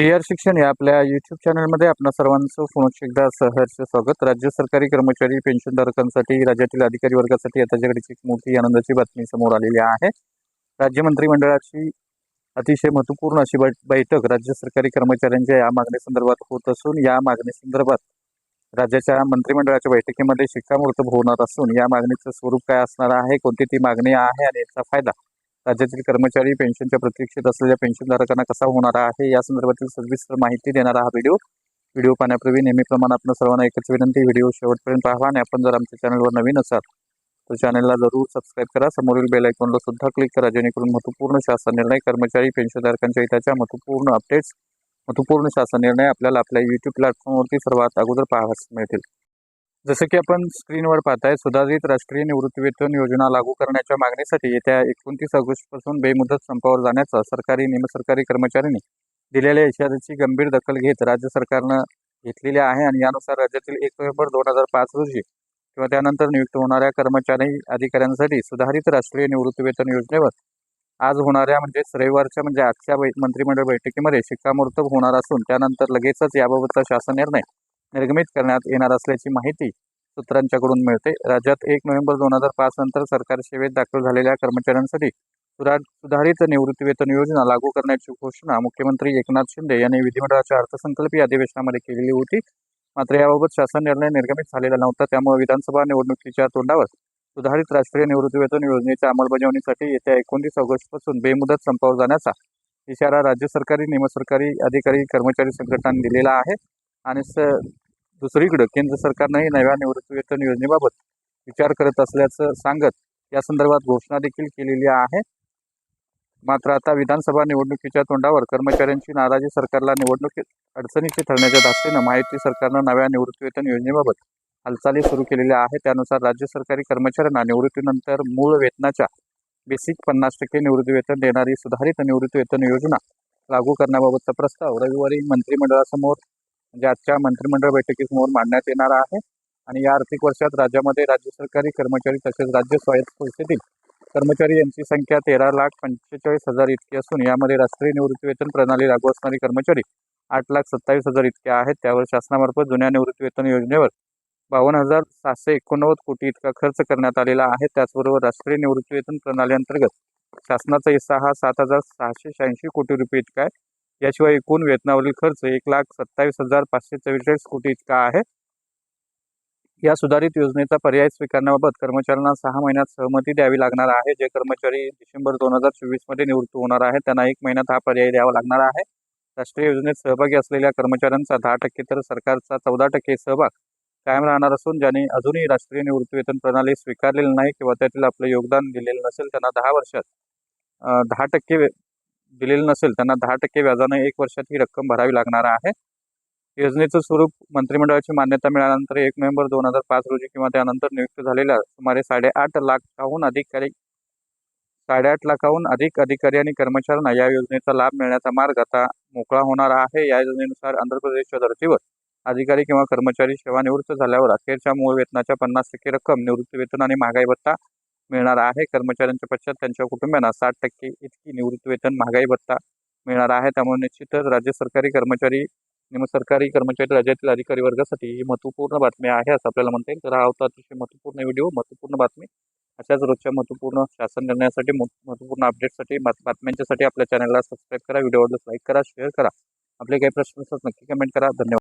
जे आर शिक्षण या आपल्या यूट्यूब चॅनलमध्ये आपणा सर्वांचं पुन्हा एकदा सहर्ष स्वागत. राज्य सरकारी कर्मचारी पेन्शनधारकांसाठी राज्यातील अधिकारी वर्गासाठी आता जगडीची एक मोठी आनंदाची बातमी समोर आलेली आहे. राज्य मंत्रिमंडळाची अतिशय महत्त्वपूर्ण अशी बैठक राज्य सरकारी कर्मचाऱ्यांच्या या मागणीसंदर्भात होत असून या मागणीसंदर्भात राज्याच्या मंत्रिमंडळाच्या बैठकीमध्ये शिक्कामोर्तब होणार असून या मागणीचं स्वरूप काय असणार आहे? कोणती ती मागणी आहे? आणि याचा फायदा राज्यातील कर्मचारी पेन्शनच्या प्रतीक्षेत असलेल्या पेन्शनधारकांना कसा होणार आहे? या संदर्भातील सविस्तर माहिती देणारा हा व्हिडिओ. व्हिडिओ पाहण्यापूर्वी नेहमीप्रमाणे आपण सर्वांना एकच विनंती व्हिडिओ शेवटपर्यंत पाहावा आणि आपण जर आमच्या चॅनलवर नवीन असाल तर चॅनलला जरूर सबस्क्राईब करा. समोरील बेल आयकॉनला सुद्धा क्लिक करा जेणेकरून महत्त्वपूर्ण शासन निर्णय कर्मचारी पेन्शनधारकांच्या हिताच्या महत्त्वपूर्ण अपडेट्स महत्त्वपूर्ण शासन निर्णय आपल्याला आपल्या यूट्यूब प्लॅटफॉर्मवरती सर्वात अगोदर पाहावास मिळतील. जसं की आपण स्क्रीनवर पाहताय सुधारित राष्ट्रीय निवृत्तीवेतन योजना लागू करण्याच्या मागणीसाठी येत्या एकोणतीस ऑगस्टपासून बेमुदत संपावर जाण्याचा सरकारी निमसरकारी कर्मचाऱ्यांनी दिलेल्या इशाऱ्याची गंभीर दखल घेत राज्य सरकारनं घेतलेली आहे आणि यानुसार राज्यातील एक नोव्हेंबर दोन हजार पाच रोजी किंवा त्यानंतर नियुक्त होणाऱ्या कर्मचारी अधिकाऱ्यांसाठी सुधारित राष्ट्रीय निवृत्तीवेतन योजनेवर आज होणाऱ्या म्हणजे रविवारच्या म्हणजे आजच्या बै मंत्रिमंडळ बैठकीमध्ये शिक्कामोर्तब होणार असून त्यानंतर लगेचच याबाबतचा शासन निर्णय निर्गमित करण्यात येणार असल्याची माहिती सूत्रांच्याकडून मिळते. राज्यात एक नोव्हेंबर दोन हजार पाच नंतर सरकारी सेवेत दाखल झालेल्या कर्मचाऱ्यांसाठी सुधा सुधारित निवृत्तीवेतन योजना लागू करण्याची घोषणा मुख्यमंत्री एकनाथ शिंदे यांनी विधिमंडळाच्या अर्थसंकल्पीय अधिवेशनामध्ये केलेली होती. मात्र याबाबत शासन निर्णय निर्गमित झालेला नव्हता. त्यामुळे विधानसभा निवडणुकीच्या तोंडावर सुधारित राष्ट्रीय निवृत्तीवेतन योजनेच्या अंमलबजावणीसाठी येत्या एकोणतीस ऑगस्टपासून बेमुदत संपावर जाण्याचा इशारा राज्य सरकारी निमसरकारी अधिकारी कर्मचारी संघटनांनी दिलेला आहे. आणि स दुसरीकडं केंद्र सरकारनंही नव्या निवृत्तीवेतन योजनेबाबत विचार करत असल्याचं सांगत या संदर्भात घोषणा देखील केलेली आहे. मात्र आता विधानसभा निवडणुकीच्या तोंडावर कर्मचाऱ्यांची नाराजी सरकारला निवडणुकीत अडचणीची ठरण्याच्या धास्तीनं माहिती सरकारनं नव्या निवृत्तीवेतन योजनेबाबत हालचाली सुरू केलेल्या आहेत. त्यानुसार राज्य सरकारी कर्मचाऱ्यांना निवृत्तीनंतर मूळ वेतनाच्या बेसिक पन्नास टक्के निवृत्तीवेतन देणारी सुधारित निवृत्तीवेतन योजना लागू करण्याबाबतचा प्रस्ताव रविवारी मंत्रिमंडळासमोर म्हणजे आजच्या मंत्रिमंडळ बैठकीसमोर मांडण्यात येणार आहे. आणि या आर्थिक वर्षात राज्यामध्ये राज्य सरकारी कर्मचारी तसेच राज्य स्वायत्त संस्थेतील कर्मचारी यांची संख्या तेरा लाख पंचेचाळीस हजार इतकी असून यामध्ये राष्ट्रीय निवृत्तीवेतन प्रणाली लागू असणारे कर्मचारी आठ लाख सत्तावीस हजार इतके आहेत. त्यावर शासनामार्फत जुन्या निवृत्तीवेतन योजनेवर बावन्न हजार सातशे एकोणनव्वद कोटी इतका खर्च करण्यात आलेला आहे. त्याचबरोबर राष्ट्रीय निवृत्तीवेतन प्रणाली अंतर्गत शासनाचा हिस्सा हा सात हजार सहाशे शहाऐंशी कोटी रुपये इतका आहे. याशिवाय एकूण वेतनावरील खर्च एक लाख सत्तावीस हजार पाचशे चव्वेचाळीस कोटी इतका आहे. या सुधारित योजनेचा पर्याय स्वीकारण्याबाबत कर्मचाऱ्यांना सहा महिन्यात सहमती द्यावी लागणार आहे. जे कर्मचारी डिसेंबर दोन हजार चोवीसमध्ये निवृत्त होणार आहे त्यांना एक महिन्यात हा पर्याय द्यावा लागणार आहे. राष्ट्रीय योजनेत सहभागी असलेल्या कर्मचाऱ्यांचा दहा टक्के तर सरकारचा चौदा टक्के सहभाग कायम राहणार असून ज्यांनी अजूनही राष्ट्रीय निवृत्ती वेतन प्रणाली स्वीकारलेली नाही किंवा त्यातील आपलं योगदान दिलेलं नसेल त्यांना दहा वर्षात दहा टक्के दिलेलं नसेल त्यांना दहा टक्के व्याजाने एक वर्षात ही रक्कम भरावी लागणार आहे. योजनेचं स्वरूप मंत्रिमंडळाची मान्यता मिळाल्यानंतर एक नोव्हेंबर दोन हजार पाच रोजी किंवा त्यानंतर नियुक्त झालेल्या सुमारे साडेआठ लाखाहून अधिकारी साडेआठ लाखाहून अधिक अधिकारी आणि कर्मचाऱ्यांना या योजनेचा लाभ मिळण्याचा मार्ग आता मोकळा होणार आहे. या योजनेनुसार आंध्र प्रदेशच्या धर्तीवर अधिकारी किंवा कर्मचारी सेवानिवृत्त झाल्यावर अखेरच्या मूळ वेतनाच्या पन्नास टक्के रक्कम निवृत्ती वेतन आणि महागाई भत्ता मिळणार आहे. कर्मचाऱ्यांच्या पश्चात त्यांच्या कुटुंबियांना साठ टक्के इतकी निवृत्तीवेतन महागाई भत्ता मिळणार आहे. त्यामुळे निश्चितच राज्य सरकारी कर्मचारी निमसरकारी कर्मचारी राज्यातील अधिकारी वर्गासाठी ही महत्त्वपूर्ण बातमी आहे असं आपल्याला म्हणता येईल. तर हा होता अतिशय महत्त्वपूर्ण व्हिडिओ महत्त्वपूर्ण बातमी. अशाच रोजच्या महत्त्वपूर्ण शासन निर्णयासाठी मह- महत्त्वपूर्ण अपडेटसाठी बातम्यांच्यासाठी आपल्या चॅनलला सबस्क्राईब करा. व्हिडिओ लाईक करा शेअर करा. आपले काही प्रश्न असतात नक्की कमेंट करा. धन्यवाद.